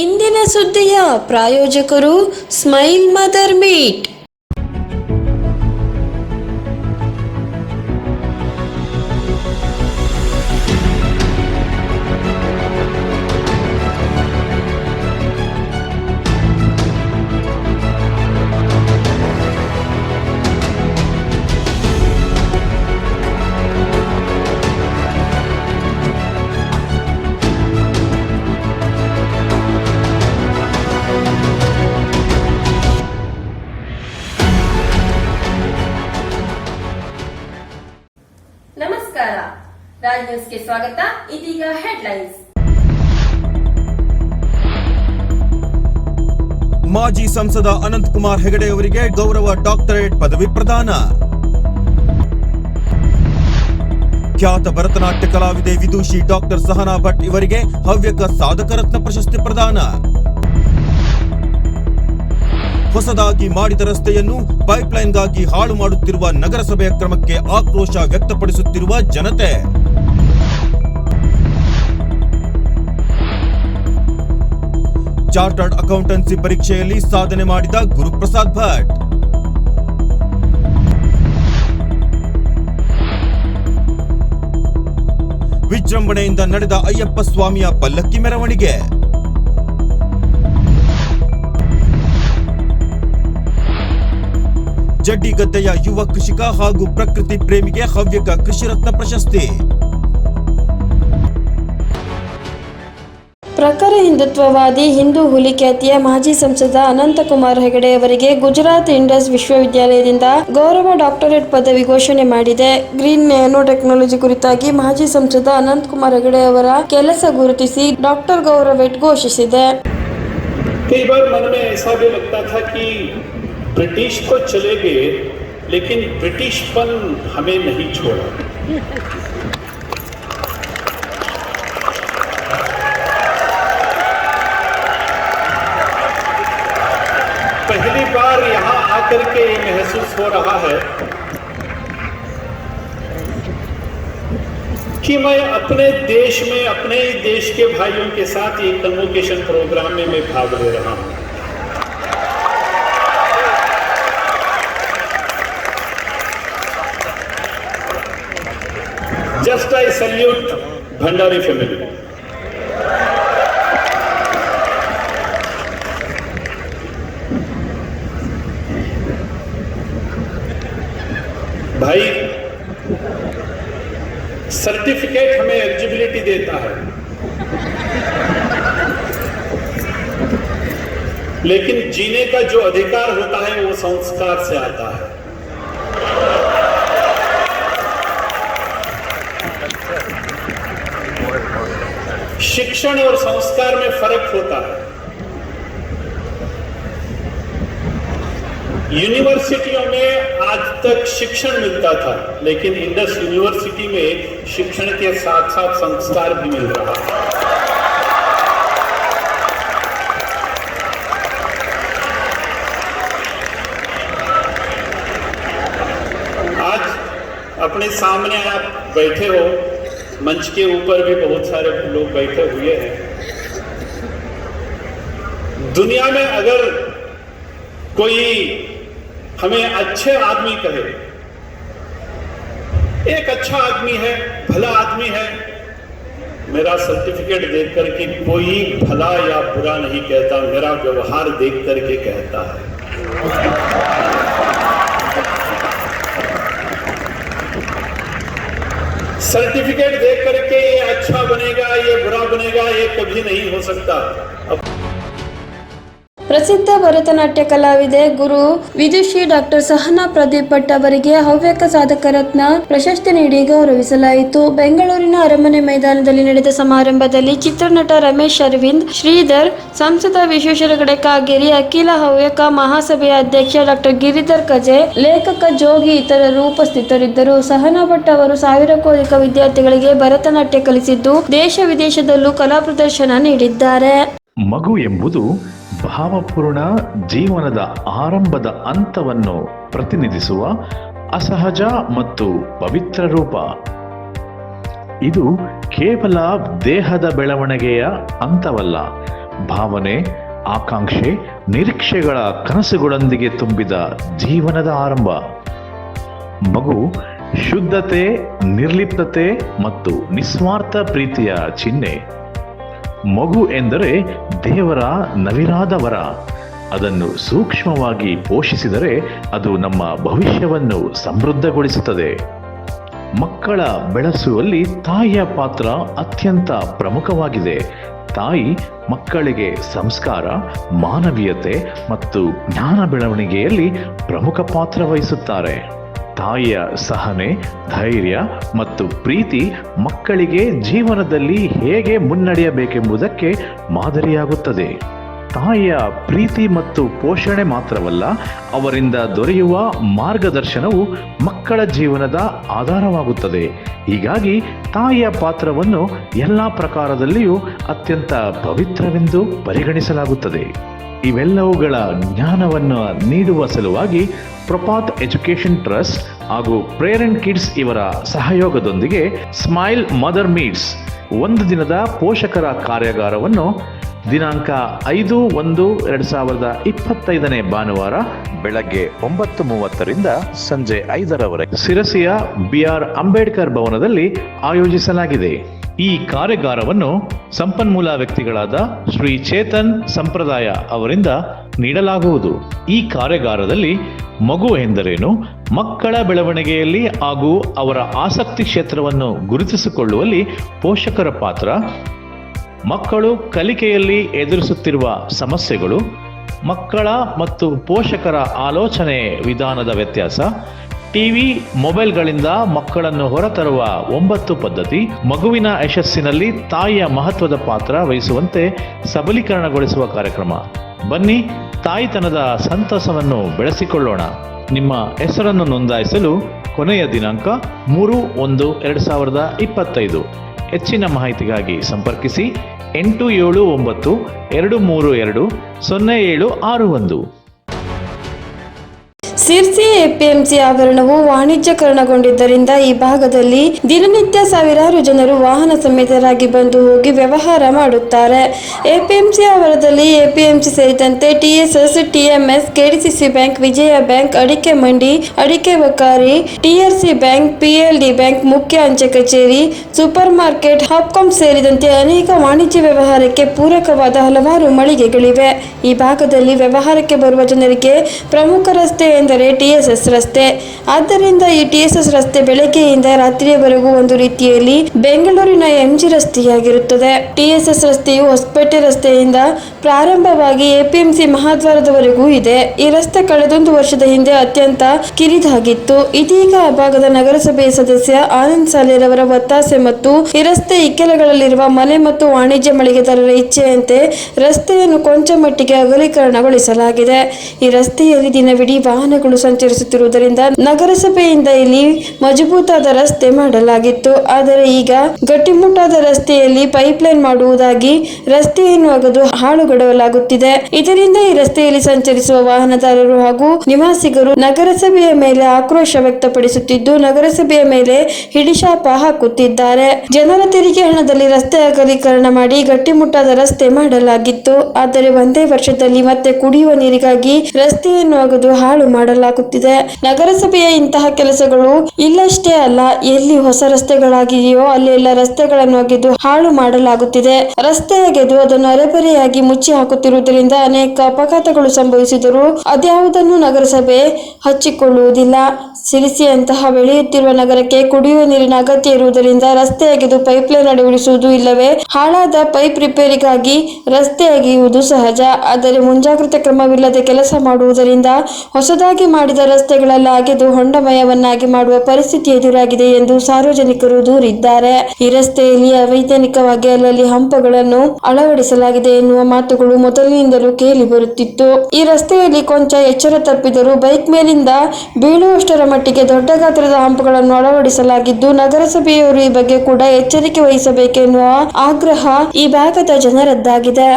ಇಂದಿನ ಸುದ್ದಿಯ ಪ್ರಾಯೋಜಕರು ಸ್ಮೈಲ್ ಮದರ್ ಮೀಟ್. ನ್ಯೂಸ್ಗೆ ಸ್ವಾಗತ. ಇದೀಗ ಹೆಡ್ಲೈನ್ಸ್. ಮಾಜಿ ಸಂಸದ ಅನಂತಕುಮಾರ್ ಹೆಗಡೆ ಅವರಿಗೆ ಗೌರವ ಡಾಕ್ಟರೇಟ್ ಪದವಿ ಪ್ರದಾನ. ಖ್ಯಾತ ಭರತನಾಟ್ಯ ಕಲಾವಿದೆ ವಿದೂಷಿ ಡಾಕ್ಟರ್ ಸಹನಾ ಭಟ್ ಇವರಿಗೆ ಹವ್ಯಕ ಸಾಧಕ ರತ್ನ ಪ್ರಶಸ್ತಿ ಪ್ರದಾನ. ಹೊಸದಾಗಿ ಮಾಡಿದ ರಸ್ತೆಯನ್ನು ಪೈಪ್ಲೈನ್ಗಾಗಿ ಹಾಳು ಮಾಡುತ್ತಿರುವ ನಗರಸಭೆಯ ಕ್ರಮಕ್ಕೆ ಆಕ್ರೋಶ ವ್ಯಕ್ತಪಡಿಸುತ್ತಿರುವ ಜನತೆ. ಚಾರ್ಟರ್ಡ್ ಅಕೌಂಟೆನ್ಸಿ ಪರೀಕ್ಷೆಯಲ್ಲಿ ಸಾಧನೆ ಮಾಡಿದ ಗುರುಪ್ರಸಾದ್ ಭಟ್. ವಿಜೃಂಭಣೆಯಿಂದ ನಡೆದ ಅಯ್ಯಪ್ಪ ಸ್ವಾಮಿಯ ಪಲ್ಲಕ್ಕಿ ಮೆರವಣಿಗೆ. ಜಡ್ಡಿಗದ್ದೆಯ ಯುವ ಕೃಷಿಕ ಹಾಗೂ ಪ್ರಕೃತಿ ಪ್ರೇಮಿಗೆ ಹವ್ಯಕ ಕೃಷಿ ರತ್ನ ಪ್ರಶಸ್ತಿ. ಪ್ರಖರ ಹಿಂದುತ್ವವಾದಿ ಹಿಂದೂ ಹುಲಿ ಖ್ಯಾತಿಯ ಮಾಜಿ ಸಂಸದ ಅನಂತಕುಮಾರ್ ಹೆಗಡೆ ಅವರಿಗೆ ಗುಜರಾತ್ ಇಂಡಸ್ ವಿಶ್ವವಿದ್ಯಾಲಯದಿಂದ ಗೌರವ ಡಾಕ್ಟರೇಟ್ ಪದವಿ ಘೋಷಣೆ ಮಾಡಿದೆ ಗ್ರೀನ್ ನ್ಯಾನೋ ಟೆಕ್ನಾಲಜಿ ಕುರಿತಾಗಿ ಮಾಜಿ ಸಂಸದ ಅನಂತಕುಮಾರ್ ಹೆಗಡೆ ಅವರ ಕೆಲಸ ಗುರುತಿಸಿ ಡಾಕ್ಟರ್ ಗೌರವೇಟ್ ಘೋಷಿಸಿದೆ कई बार मन में ऐसा भी लगता था कि ब्रिटिश तो चले गए लेकिन ब्रिटिशपन हमें नहीं छोड़ा पहली बार यहाँ आकर के ये महसूस हो रहा है कि मैं अपने देश में, अपने ही देश के भाइयों के साथ ये कन्वोकेशन प्रोग्राम में मैं भाग ले रहा हूँ। Just I salute Bhandari family भाई सर्टिफिकेट हमें एलिजिबिलिटी देता है। लेकिन जीने का जो अधिकार होता है, वो संस्कार से आता है। शिक्षण और संस्कार में फ़र्क होता है। यूनिवर्सिटियों में आज तक शिक्षण मिलता था, लेकिन इंडस यूनिवर्सिटी में शिक्षण के साथ साथ संस्कार भी मिल रहा आज अपने सामने आप बैठे हो, मंच के ऊपर भी बहुत सारे लोग बैठे हुए हैं। दुनिया में अगर कोई हमें अच्छे आदमी कहे। एक अच्छा आदमी है, भला आदमी है। मेरा सर्टिफिकेट देख करके कोई भला या बुरा नहीं कहता, मेरा व्यवहार देख करके कहता है। सर्टिफिकेट देख करके ये अच्छा बनेगा, ये बुरा बनेगा, ये कभी नहीं हो सकता। अब ಪ್ರಸಿದ್ಧ ಭರತನಾಟ್ಯ ಕಲಾವಿದೆ ಗುರು ವಿದುಷಿ ಡಾಕ್ಟರ್ ಸಹನಾ ಪ್ರದೀಪ್ ಭಟ್ ಅವರಿಗೆ ಹವ್ಯಕ ಸಾಧಕ ರತ್ನ ಪ್ರಶಸ್ತಿ ನೀಡಿ ಗೌರವಿಸಲಾಯಿತು. ಬೆಂಗಳೂರಿನ ಅರಮನೆ ಮೈದಾನದಲ್ಲಿ ನಡೆದ ಸಮಾರಂಭದಲ್ಲಿ ಚಿತ್ರನಟ ರಮೇಶ್ ಅರವಿಂದ್, ಶ್ರೀಧರ್, ಸಂಸದ ವಿಶ್ವೇಶ್ವರ ಕಾಗೇರಿ, ಅಖಿಲ ಹವ್ಯಕ ಮಹಾಸಭೆಯ ಅಧ್ಯಕ್ಷ ಡಾಕ್ಟರ್ ಗಿರಿಧರ್ ಕಜೆ, ಲೇಖಕ ಜೋಗಿ ಇತರರು ಉಪಸ್ಥಿತರಿದ್ದರು. ಸಹನಾ ಭಟ್ ಅವರು ಸಾವಿರಕ್ಕೂ ಅಧಿಕ ವಿದ್ಯಾರ್ಥಿಗಳಿಗೆ ಭರತನಾಟ್ಯ ಕಲಿಸಿದ್ದು ದೇಶ ವಿದೇಶದಲ್ಲೂ ಕಲಾ ಪ್ರದರ್ಶನ ನೀಡಿದ್ದಾರೆ. ಮಗು ಎಂಬುದು ಭಾವಪೂರ್ಣ ಜೀವನದ ಆರಂಭದ ಅಂತವನ್ನು ಪ್ರತಿನಿಧಿಸುವ ಅಸಹಜ ಮತ್ತು ಪವಿತ್ರ ರೂಪ. ಇದು ಕೇವಲ ದೇಹದ ಬೆಳವಣಿಗೆಯ ಅಂತವಲ್ಲ ಭಾವನೆ, ಆಕಾಂಕ್ಷೆ, ನಿರೀಕ್ಷೆಗಳ ಕನಸುಗಳೊಂದಿಗೆ ತುಂಬಿದ ಜೀವನದ ಆರಂಭ. ಮಗು ಶುದ್ಧತೆ, ನಿರ್ಲಿಪ್ತತೆ ಮತ್ತು ನಿಸ್ವಾರ್ಥ ಪ್ರೀತಿಯ ಚಿಹ್ನೆ. ಮಗು ಎಂದರೆ ದೇವರ ನವಿರಾದ ವರ ಅದನ್ನು ಸೂಕ್ಷ್ಮವಾಗಿ ಪೋಷಿಸಿದರೆ ಅದು ನಮ್ಮ ಭವಿಷ್ಯವನ್ನು ಸಮೃದ್ಧಗೊಳಿಸುತ್ತದೆ. ಮಕ್ಕಳ ಬೆಳೆಸುವಲ್ಲಿ ತಾಯಿಯ ಪಾತ್ರ ಅತ್ಯಂತ ಪ್ರಮುಖವಾಗಿದೆ. ತಾಯಿ ಮಕ್ಕಳಿಗೆ ಸಂಸ್ಕಾರ, ಮಾನವೀಯತೆ ಮತ್ತು ಜ್ಞಾನ ಬೆಳವಣಿಗೆಯಲ್ಲಿ ಪ್ರಮುಖ ಪಾತ್ರ ವಹಿಸುತ್ತಾರೆ. ತಾಯಿಯ ಸಹನೆ ಧೈರ್ಯ ಮತ್ತು ಪ್ರೀತಿ ಮಕ್ಕಳಿಗೆ ಜೀವನದಲ್ಲಿ ಹೇಗೆ ಮುನ್ನಡೆಯಬೇಕೆಂಬುದಕ್ಕೆ ಮಾದರಿಯಾಗುತ್ತದೆ. ತಾಯಿಯ ಪ್ರೀತಿ ಮತ್ತು ಪೋಷಣೆ ಮಾತ್ರವಲ್ಲ, ಅವರಿಂದ ದೊರೆಯುವ ಮಾರ್ಗದರ್ಶನವು ಮಕ್ಕಳ ಜೀವನದ ಆಧಾರವಾಗುತ್ತದೆ. ಹೀಗಾಗಿ ತಾಯಿಯ ಪಾತ್ರವನ್ನು ಎಲ್ಲ ಪ್ರಕಾರದಲ್ಲಿಯೂ ಅತ್ಯಂತ ಪವಿತ್ರವೆಂದು ಪರಿಗಣಿಸಲಾಗುತ್ತದೆ. ಇವೆಲ್ಲವುಗಳ ಜ್ಞಾನವನ್ನು ನೀಡುವ ಸಲುವಾಗಿ ಪ್ರಪಾತ್ ಎಜುಕೇಷನ್ ಟ್ರಸ್ಟ್ ಹಾಗೂ ಪ್ರೇರೆಂಟ್ ಕಿಡ್ಸ್ ಇವರ ಸಹಯೋಗದೊಂದಿಗೆ ಸ್ಮೈಲ್ ಮದರ್ ಮೀಟ್ಸ್ ಒಂದು ದಿನದ ಪೋಷಕರ ಕಾರ್ಯಾಗಾರವನ್ನು ದಿನಾಂಕ ಐದು ಒಂದು ಎರಡು ಸಾವಿರದ ಇಪ್ಪತ್ತೈದನೇ ಭಾನುವಾರ ಬೆಳಗ್ಗೆ ಒಂಬತ್ತು ಮೂವತ್ತರಿಂದ ಸಂಜೆ ಐದರವರೆಗೆ. ಸಿರಸಿಯ ಬಿ ಆರ್ ಅಂಬೇಡ್ಕರ್ ಭವನದಲ್ಲಿ ಆಯೋಜಿಸಲಾಗಿದೆ. ಈ ಕಾರ್ಯಾಗಾರವನ್ನು ಸಂಪನ್ಮೂಲ ವ್ಯಕ್ತಿಗಳಾದ ಶ್ರೀ ಚೇತನ್ ಸಂಪ್ರದಾಯ ಅವರಿಂದ ನೀಡಲಾಗುವುದು. ಈ ಕಾರ್ಯಾಗಾರದಲ್ಲಿ ಮಗು ಎಂದರೇನು, ಮಕ್ಕಳ ಬೆಳವಣಿಗೆಯಲ್ಲಿ ಹಾಗೂ ಅವರ ಆಸಕ್ತಿ ಕ್ಷೇತ್ರವನ್ನು ಗುರುತಿಸಿಕೊಳ್ಳುವಲ್ಲಿ ಪೋಷಕರ ಪಾತ್ರ ಮಕ್ಕಳು ಕಲಿಕೆಯಲ್ಲಿ ಎದುರಿಸುತ್ತಿರುವ ಸಮಸ್ಯೆಗಳು, ಮಕ್ಕಳ ಮತ್ತು ಪೋಷಕರ ಆಲೋಚನೆ ವಿಧಾನದ ವ್ಯತ್ಯಾಸ, ಟಿವಿ, ಮೊಬೈಲ್ಗಳಿಂದ ಮಕ್ಕಳನ್ನು ಹೊರತರುವ ಒಂಬತ್ತು ಪದ್ಧತಿ, ಮಗುವಿನ ಯಶಸ್ಸಿನಲ್ಲಿ ತಾಯಿಯ ಮಹತ್ವದ ಪಾತ್ರ ವಹಿಸುವಂತೆ ಸಬಲೀಕರಣಗೊಳಿಸುವ ಕಾರ್ಯಕ್ರಮ. ಬನ್ನಿ, ತಾಯಿತನದ ಸಂತಸವನ್ನು ಬೆಳೆಸಿಕೊಳ್ಳೋಣ. ನಿಮ್ಮ ಹೆಸರನ್ನು ನೋಂದಾಯಿಸಲು ಕೊನೆಯ ದಿನಾಂಕ ಮೂರು ಒಂದು ಎರಡು ಸಾವಿರದ ಇಪ್ಪತ್ತೈದು. ಹೆಚ್ಚಿನ ಮಾಹಿತಿಗಾಗಿ ಸಂಪರ್ಕಿಸಿ ಎಂಟು ಏಳು ಒಂಬತ್ತು ಎರಡು ಮೂರು ಎರಡು ಸೊನ್ನೆ ಏಳು ಆರು ಒಂದು. ಸಿರ್ಸಿ ಎಪಿಎಂಸಿ ಆವರಣವು ವಾಣಿಜ್ಯಕರಣಗೊಂಡಿದ್ದರಿಂದ ಈ ಭಾಗದಲ್ಲಿ ದಿನನಿತ್ಯ ಸಾವಿರಾರು ಜನರು ವಾಹನ ಸಮೇತರಾಗಿ ಬಂದು ಹೋಗಿ ವ್ಯವಹಾರ ಮಾಡುತ್ತಾರೆ. ಎಪಿಎಂಸಿ ಆವರಣದಲ್ಲಿ ಎಪಿಎಂಸಿ ಸೇರಿದಂತೆ TSS TMS KDCC bank, Vijaya bank, ಅಡಿಕೆ ಮಂಡಿ, ಅಡಿಕೆ ವಕಾರಿ ಟಿಆರ್ಸಿ ಬ್ಯಾಂಕ್ ಪಿಎಲ್ಡಿ ಬ್ಯಾಂಕ್, ಮುಖ್ಯ ಅಂಚೆ ಕಚೇರಿ, ಸೂಪರ್ ಮಾರ್ಕೆಟ್ ಹಾಪ್ಕಾಂ ಸೇರಿದಂತೆ ಅನೇಕ ವಾಣಿಜ್ಯ ವ್ಯವಹಾರಕ್ಕೆ ಪೂರಕವಾದ ಹಲವಾರು ಮಳಿಗೆಗಳಿವೆ. ಈ ಭಾಗದಲ್ಲಿ ವ್ಯವಹಾರಕ್ಕೆ ಬರುವ ಜನರಿಗೆ ಪ್ರಮುಖ ರಸ್ತೆ ಎಂದರೆ ಟಿಎಸ್ಎಸ್ ರಸ್ತೆ. ಆದ್ದರಿಂದ ಈ ಟಿಎಸ್ಎಸ್ ರಸ್ತೆ ಬೆಳಗ್ಗೆಯಿಂದ ರಾತ್ರಿಯವರೆಗೂ ಒಂದು ರೀತಿಯಲ್ಲಿ ಬೆಂಗಳೂರಿನ ಎಂಜಿ ರಸ್ತೆಯಾಗಿರುತ್ತದೆ. ಟಿಎಸ್ಎಸ್ ರಸ್ತೆಯು ಹೊಸಪೇಟೆ ರಸ್ತೆಯಿಂದ ಪ್ರಾರಂಭವಾಗಿ ಎಪಿಎಂಸಿ ಮಹಾದ್ವಾರದವರೆಗೂ ಇದೆ. ಈ ರಸ್ತೆ ಕಳೆದೊಂದು ವರ್ಷದ ಹಿಂದೆ ಅತ್ಯಂತ ಕಿರಿದಾಗಿತ್ತು. ಇದೀಗ ಆ ಭಾಗದ ನಗರಸಭೆಯ ಸದಸ್ಯ ಆನಂದ್ ಸಾಲೇರವರ ಒತ್ತಾಸೆ ಮತ್ತು ಈ ರಸ್ತೆ ಇಕ್ಕೆಲಗಳಲ್ಲಿರುವ ಮನೆ ಮತ್ತು ವಾಣಿಜ್ಯ ಮಳಿಗೆದಾರರ ಇಚ್ಛೆಯಂತೆ ರಸ್ತೆಯನ್ನು ಕೊಂಚ ಮಟ್ಟಿಗೆ ಅಗಲೀಕರಣಗೊಳಿಸಲಾಗಿದೆ. ಈ ರಸ್ತೆಯಲ್ಲಿ ದಿನವಿಡೀ ವಾಹನಗಳು ಸಂಚರಿಸುತ್ತಿರುವುದರಿಂದ ನಗರಸಭೆಯಿಂದ ಇಲ್ಲಿ ಮಜಬೂತಾದ ರಸ್ತೆ ಮಾಡಲಾಗಿತ್ತು. ಆದರೆ ಈಗ ಗಟ್ಟಿಮುಟ್ಟಾದ ರಸ್ತೆಯಲ್ಲಿ ಪೈಪ್ಲೈನ್ ಮಾಡುವುದಾಗಿ ರಸ್ತೆಯನ್ನು ಅಗದು ಹಾಳುಗಡಲಾಗುತ್ತಿದೆ ಇದರಿಂದ ಈ ರಸ್ತೆಯಲ್ಲಿ ಸಂಚರಿಸುವ ವಾಹನದಾರರು ಹಾಗೂ ನಿವಾಸಿಗರು ನಗರಸಭೆಯ ಮೇಲೆ ಆಕ್ರೋಶ ವ್ಯಕ್ತಪಡಿಸುತ್ತಿದ್ದು, ನಗರಸಭೆಯ ಮೇಲೆ ಹಿಡಿಶಾಪ ಹಾಕುತ್ತಿದ್ದಾರೆ. ಜನರ ತೆರಿಗೆ ಹಣದಲ್ಲಿ ರಸ್ತೆ ಅಗಲೀಕರಣ ಮಾಡಿ ಗಟ್ಟಿಮುಟ್ಟಾದ ರಸ್ತೆ ಮಾಡಲಾಗಿತ್ತು. ಆದರೆ ಒಂದೇ ವರ್ಷದಲ್ಲಿ ಮತ್ತೆ ಕುಡಿಯುವ ನೀರಿಗಾಗಿ ರಸ್ತೆಯನ್ನು ಅಗದು ಹಾಳು ಮಾಡಲಾಗುತ್ತಿದೆ. ನಗರಸಭೆಯ ಇಂತಹ ಕೆಲಸಗಳು ಇಲ್ಲಷ್ಟೇ ಅಲ್ಲ, ಎಲ್ಲಿ ಹೊಸ ರಸ್ತೆಗಳಾಗಿದೆಯೋ ಅಲ್ಲೆಲ್ಲ ರಸ್ತೆಗಳನ್ನು ಅಗೆದು ಹಾಳು ಮಾಡಲಾಗುತ್ತಿದೆ. ರಸ್ತೆ ಅಗೆದು ಅದನ್ನು ಅರೆಬರೆಯಾಗಿ ಮುಚ್ಚಿ ಹಾಕುತ್ತಿರುವುದರಿಂದ ಅನೇಕ ಅಪಘಾತಗಳು ಸಂಭವಿಸಿದರೂ ಅದ್ಯಾವುದನ್ನು ನಗರಸಭೆ ಹಚ್ಚಿಕೊಳ್ಳುವುದಿಲ್ಲ. ಸಿರಿಸಿಯಂತಹ ಬೆಳೆಯುತ್ತಿರುವ ನಗರಕ್ಕೆ ಕುಡಿಯುವ ನೀರಿನ ಅಗತ್ಯ ಇರುವುದರಿಂದ ರಸ್ತೆ ಅಗೆದು ಪೈಪ್ಲೈನ್ ಅಳವಡಿಸುವುದು ಇಲ್ಲವೇ? ಹಾಳಾದ ಪೈಪ್ ರಿಪೇರಿಗಾಗಿ ರಸ್ತೆ ಅಗೆಯುವುದು ಸಹಜ, ಆದರೆ ಮುಂಜಾಗ್ರತೆ ಕ್ರಮವಿಲ್ಲದೆ ಕೆಲಸ ಮಾಡುವುದರಿಂದ ಹೊಸದಾಗಿ ಮಾಡಿದ ರಸ್ತೆಗಳೆಲ್ಲ ಅಗೆದು ಹೊಂಡಮಯವನ್ನಾಗಿ ಮಾಡುವ ಪರಿಸ್ಥಿತಿ ಎದುರಾಗಿದೆ ಎಂದು ಸಾರ್ವಜನಿಕರು ದೂರಿದ್ದಾರೆ. ಈ ರಸ್ತೆಯಲ್ಲಿ ಅವೈಜ್ಞಾನಿಕವಾಗಿ ಅಲ್ಲಲ್ಲಿ ಹಂಪಗಳನ್ನು ಅಳವಡಿಸಲಾಗಿದೆ ಎನ್ನುವ ಮಾತುಗಳು ಮೊದಲಿನಿಂದಲೂ ಕೇಳಿ ಬರುತ್ತಿತ್ತು. ಈ ರಸ್ತೆಯಲ್ಲಿ ಕೊಂಚ ಎಚ್ಚರ ತಪ್ಪಿದರೂ ಬೈಕ್ ಮೇಲಿಂದ ಬೀಳುವಷ್ಟರ ಮಟ್ಟಿಗೆ ದೊಡ್ಡ ಗಾತ್ರದ ಹಂಪಗಳನ್ನು ಅಳವಡಿಸಲಾಗಿದ್ದು, ನಗರಸಭೆಯವರು ಈ ಬಗ್ಗೆ ಕೂಡ ಎಚ್ಚರಿಕೆ ವಹಿಸಬೇಕೆನ್ನುವ ಆಗ್ರಹ ಈ ಭಾಗದ ಜನರದ್ದಾಗಿದೆ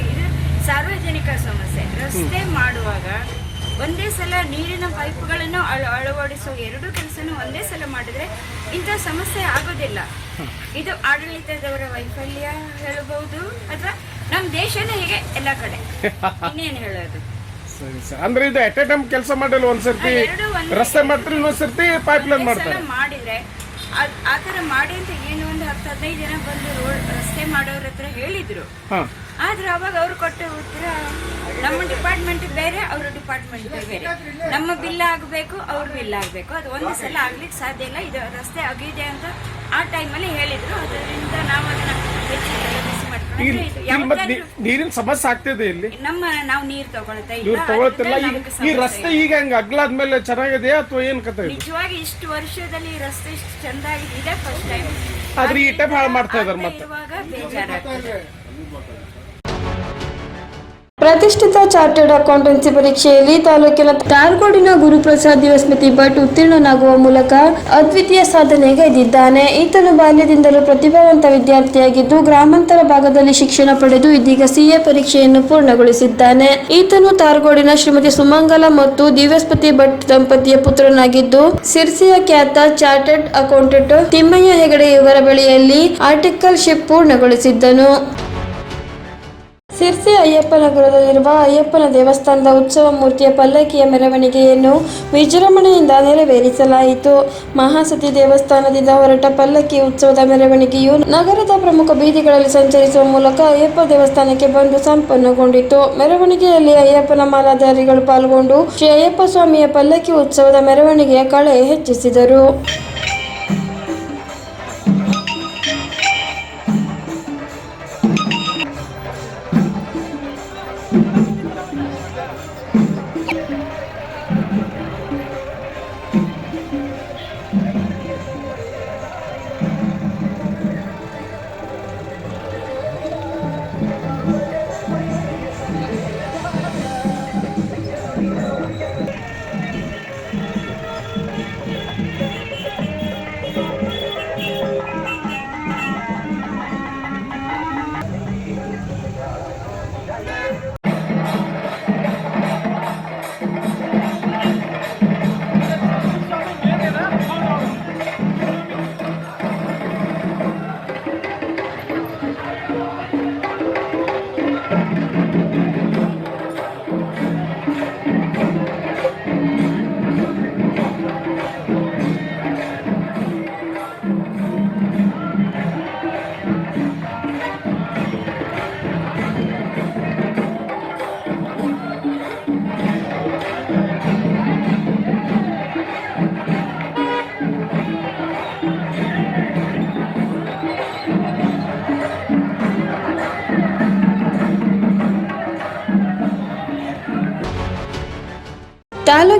ಇದು ಸಾರ್ವಜನಿಕ ಸಮಸ್ಯೆ ರಸ್ತೆ ಮಾಡುವಾಗ ಒಂದೇ ಸಲ ನೀರಿನ ಪೈಪ್ಗಳನ್ನು ಅಳ ಅಳವಡಿಸುವ ಎರಡು ಕೆಲಸನೂ ಒಂದೇ ಸಲ ಮಾಡಿದ್ರೆ ಇಂಥ ಸಮಸ್ಯೆ ಆಗೋದಿಲ್ಲ. ಇದು ಆಡಳಿತದವರ ವೈಫಲ್ಯ ಹೇಳಬಹುದು ಅಥವಾ ನಮ್ ದೇಶನೇ ಹೀಗೆ ಎಲ್ಲ ಕಡೆ? ಇನ್ನೇನು ಹೇಳೋದು? ಸರಿ ಸರ್. ಅಂದ್ರೆ ಇದು ಎಟ್ ಎ ಟೈಮ್ ಕೆಲಸ ಮಾಡಲ್ಲ ಒಂದ್ಸರ್ತಿ ಎರಡು ಒಂದೇ. ರಸ್ತೆ ಮಾಡ್ತಾರೆ ಇನ್ನೊಂದ್ಸರ್ತಿ ಪೈಪ್ ಲೈನ್ ಮಾಡ್ತಾರೆ. ಮಾಡಿದ್ರೆ ಆ ಮಾಡಿ ಅಂತ ಏನು ಒಂದು ಹತ್ತು ಹದಿನೈದು ಜನ ಬಂದು ರೋಡ್ ರಸ್ತೆ ಮಾಡೋರ ಹತ್ರ ಹೇಳಿದ್ರು. ಹಾ. ಆದ್ರೆ ಅವಾಗ ಅವ್ರು ಕೊಟ್ಟ ಉತ್ತರ ನಮ್ಮ ಡಿಪಾರ್ಟ್ಮೆಂಟ್ ಬೇರೆ ಅವ್ರ ಡಿಪಾರ್ಟ್ಮೆಂಟ್ ಬೇರೆ. ನಮ್ಮ ಬಿಲ್ ಆಗಬೇಕು ಅವ್ರ ಬಿಲ್ ಆಗಬೇಕು. ಅದು ಒಂದು ಸಲ ಆಗ್ಲಿಕ್ಕೆ ಸಾಧ್ಯ ಇಲ್ಲ. ಇದು ರಸ್ತೆ ಆಗಿದೆ ಅಂತ ಆ ಟೈಮಲ್ಲಿ ಹೇಳಿದ್ರು. ಅದರಿಂದ ನಾವು ಅದನ್ನ ನೀರಿನ ಸಮಸ್ಯೆ ಆಗ್ತಿದೆ ಇಲ್ಲಿ. ನಮ್ಮ ನಾವು ನೀರ್ ತಗೊಳ್ತಾ ಇಲ್ಲ. ತಗೊಳ್ತಿಲ್ಲ. ಈ ರಸ್ತೆ ಈಗ ಹಂಗ ಅಗ್ಲಾದ್ಮೇಲೆ ಚೆನ್ನಾಗಿದೆ ಅಥವಾ ಏನ್ ಕತೆ ನಿಜವಾಗಿ ಇಷ್ಟು ವರ್ಷದಲ್ಲಿ ಈ ರಸ್ತೆ ಇಷ್ಟು ಚಂದಾಗಿದೆ ಫಸ್ಟ್ ಟೈಮ್ ಆದ್ರೆ ಈ ಟೈಮ್ ಹಾಳು ಮಾಡ್ತಾ ಇದಾರೆ ಮತ್ತೆ. ಇವಾಗ ಬೇಜಾರಾಗ್ತದೆ. ಪ್ರತಿಷ್ಠಿತ ಚಾರ್ಟರ್ಡ್ ಅಕೌಂಟೆನ್ಸಿ ಪರೀಕ್ಷೆಯಲ್ಲಿ ತಾಲೂಕಿನ ತಾರ್ಗೋಡಿನ ಗುರುಪ್ರಸಾದ್ ದಿವಸ್ಮತಿ ಭಟ್ ಉತ್ತೀರ್ಣನಾಗುವ ಮೂಲಕ ಅದ್ವಿತೀಯ ಸಾಧನೆಗೈದಿದ್ದಾನೆ ಈತನು ಬಾಲ್ಯದಿಂದಲೂ ಪ್ರತಿಭಾವಂತ ವಿದ್ಯಾರ್ಥಿಯಾಗಿದ್ದು, ಗ್ರಾಮಾಂತರ ಭಾಗದಲ್ಲಿ ಶಿಕ್ಷಣ ಪಡೆದು ಇದೀಗ ಸಿಎ ಪರೀಕ್ಷೆಯನ್ನು ಪೂರ್ಣಗೊಳಿಸಿದ್ದಾನೆ. ಈತನು ತಾರ್ಗೋಡಿನ ಶ್ರೀಮತಿ ಸುಮಂಗಲ ಮತ್ತು ದಿವ್ಯಸ್ಪತಿ ಭಟ್ ದಂಪತಿಯ ಪುತ್ರನಾಗಿದ್ದು, ಸಿರ್ಸಿಯ ಖ್ಯಾತ ಚಾರ್ಟರ್ಡ್ ಅಕೌಂಟೆಂಟ್ ತಿಮ್ಮಯ್ಯ ಹೆಗಡೆ ಇವರ ಬಳಿಯಲ್ಲಿ ಆರ್ಟಿಕಲ್ ಶಿಪ್ ಪೂರ್ಣಗೊಳಿಸಿದ್ದನು. ಸಿರ್ಸಿ ಅಯ್ಯಪ್ಪನಗರದಲ್ಲಿರುವ ಅಯ್ಯಪ್ಪನ ದೇವಸ್ಥಾನದ ಉತ್ಸವ ಮೂರ್ತಿಯ ಪಲ್ಲಕ್ಕಿಯ ಮೆರವಣಿಗೆಯನ್ನು ವಿಜೃಂಭಣೆಯಿಂದ ನೆರವೇರಿಸಲಾಯಿತು. ಮಹಾಸತಿ ದೇವಸ್ಥಾನದಿಂದ ಹೊರಟ ಪಲ್ಲಕ್ಕಿ ಉತ್ಸವದ ಮೆರವಣಿಗೆಯು ನಗರದ ಪ್ರಮುಖ ಬೀದಿಗಳಲ್ಲಿ ಸಂಚರಿಸುವ ಮೂಲಕ ಅಯ್ಯಪ್ಪ ದೇವಸ್ಥಾನಕ್ಕೆ ಬಂದು ಸಂಪನ್ನಗೊಂಡಿತು. ಮೆರವಣಿಗೆಯಲ್ಲಿ ಅಯ್ಯಪ್ಪನ ಮಾಲಾಧಾರಿಗಳು ಪಾಲ್ಗೊಂಡು ಶ್ರೀ ಅಯ್ಯಪ್ಪ ಸ್ವಾಮಿಯ ಪಲ್ಲಕ್ಕಿ ಉತ್ಸವದ ಮೆರವಣಿಗೆಯ ಕಳೆ ಹೆಚ್ಚಿಸಿದರು.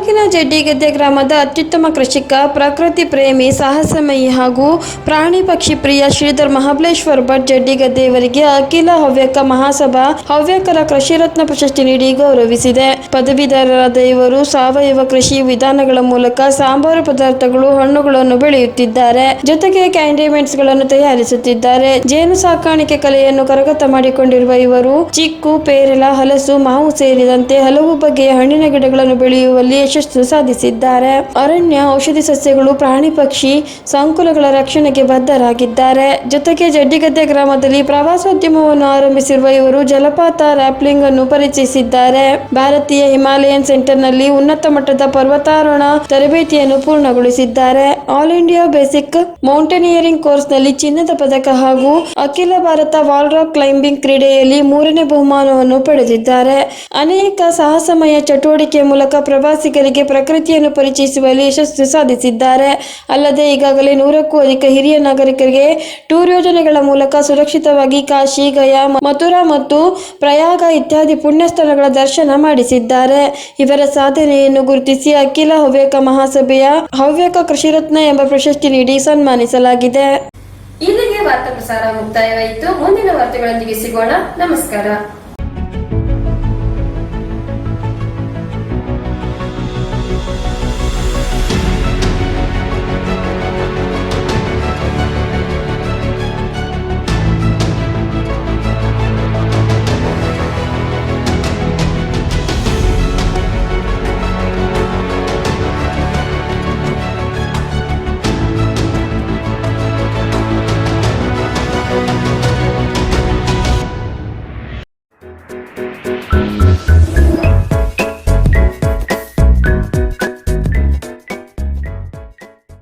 ತಾಲೂಕಿನ ಜಡ್ಡಿಗದ್ದೆ ಗ್ರಾಮದ ಅತ್ಯುತ್ತಮ ಕೃಷಿಕ, ಪ್ರಕೃತಿ ಪ್ರೇಮಿ, ಸಾಹಸಮಯಿ ಹಾಗೂ ಪ್ರಾಣಿ ಪಕ್ಷಿ ಪ್ರಿಯ ಶ್ರೀಧರ್ ಮಹಾಬಲೇಶ್ವರ್ ಭಟ್ ಜಡ್ಡಿಗದ್ದೆಯವರಿಗೆ ಅಖಿಲ ಹವ್ಯಕ ಮಹಾಸಭಾ ಹವ್ಯಕರ ಕೃಷಿ ರತ್ನ ಪ್ರಶಸ್ತಿ ನೀಡಿ ಗೌರವಿಸಿದೆ. ಪದವೀಧರರಾದ ಇವರು ಸಾವಯವ ಕೃಷಿ ವಿಧಾನಗಳ ಮೂಲಕ ಸಾಂಬಾರು ಪದಾರ್ಥಗಳು, ಹಣ್ಣುಗಳನ್ನು ಬೆಳೆಯುತ್ತಿದ್ದಾರೆ. ಜೊತೆಗೆ ಕ್ಯಾಂಡಿಮೆಂಟ್ಸ್ಗಳನ್ನು ತಯಾರಿಸುತ್ತಿದ್ದಾರೆ. ಜೇನು ಸಾಕಾಣಿಕೆ ಕಲೆಯನ್ನು ಕರಗತ ಮಾಡಿಕೊಂಡಿರುವ ಇವರು ಚಿಕ್ಕು, ಪೇರಲ, ಹಲಸು, ಮಾವು ಸೇರಿದಂತೆ ಹಲವು ಬಗೆಯ ಹಣ್ಣಿನ ಗಿಡಗಳನ್ನು ಬೆಳೆಯುವಲ್ಲಿ ಯಶಸ್ಸು ಸಾಧಿಸಿದ್ದಾರೆ. ಅರಣ್ಯ, ಔಷಧಿ ಸಸ್ಯಗಳು, ಪ್ರಾಣಿ ಪಕ್ಷಿ, ಸಂಕುಲಗಳ ರಕ್ಷಣೆಗೆ ಬದ್ಧರಾಗಿದ್ದಾರೆ. ಜೊತೆಗೆ ಜಡ್ಡಿಗದ್ದೆ ಗ್ರಾಮದಲ್ಲಿ ಪ್ರವಾಸೋದ್ಯಮವನ್ನು ಆರಂಭಿಸಿರುವ ಇವರು ಜಲಪಾತ ರ್ಯಾಪ್ಲಿಂಗ್ ಅನ್ನು ಪರಿಚಯಿಸಿದ್ದಾರೆ. ಭಾರತೀಯ ಹಿಮಾಲಯನ್ ಸೆಂಟರ್ನಲ್ಲಿ ಉನ್ನತ ಮಟ್ಟದ ಪರ್ವತಾರೋಹಣ ತರಬೇತಿಯನ್ನು ಪೂರ್ಣಗೊಳಿಸಿದ್ದಾರೆ. ಆಲ್ ಇಂಡಿಯಾ ಬೇಸಿಕ್ ಮೌಂಟೇನಿಯರಿಂಗ್ ಕೋರ್ಸ್ನಲ್ಲಿ ಚಿನ್ನದ ಪದಕ ಹಾಗೂ ಅಖಿಲ ಭಾರತ ವಾಲ್ ರಾಕ್ ಕ್ಲೈಂಬಿಂಗ್ ಕ್ರೀಡೆಯಲ್ಲಿ ಮೂರನೇ ಬಹುಮಾನವನ್ನು ಪಡೆದಿದ್ದಾರೆ. ಅನೇಕ ಸಾಹಸಮಯ ಚಟುವಟಿಕೆ ಮೂಲಕ ಪ್ರವಾಸಿಗರಿಗೆ ಪ್ರಕೃತಿಯನ್ನು ಪರಿಚಯಿಸುವಲ್ಲಿ ಯಶಸ್ಸು ಸಾಧಿಸಿದ್ದಾರೆ. ಅಲ್ಲದೆ ಈಗಾಗಲೇ ನೂರಕ್ಕೂ ಅಧಿಕ ಹಿರಿಯ ನಾಗರಿಕರಿಗೆ ಟೂರ್ ಯೋಜನೆಗಳ ಮೂಲಕ ಸುರಕ್ಷಿತವಾಗಿ ಕಾಶಿ, ಗಯಾ, ಮಥುರಾ ಮತ್ತು ಪ್ರಯಾಗ ಇತ್ಯಾದಿ ಪುಣ್ಯಸ್ಥಳಗಳ ದರ್ಶನ ಮಾಡಿಸಿದ್ದಾರೆ. ಇವರ ಸಾಧನೆಯನ್ನು ಗುರುತಿಸಿ ಅಖಿಲ ಹವ್ಯಕ ಮಹಾಸಭೆಯ ಹವ್ಯಕ ಕೃಷಿರತ್ನ ಎಂಬ ಪ್ರಶಸ್ತಿ ನೀಡಿ ಸನ್ಮಾನಿಸಲಾಗಿದೆ. ಇಲ್ಲಿಗೆ ವಾರ್ತಾ ಪ್ರಸಾರ ಮುಕ್ತಾಯವಾಯಿತು. ಮುಂದಿನ ವಾರ್ತೆಗಳೊಂದಿಗೆ ಸಿಗೋಣ. ನಮಸ್ಕಾರ.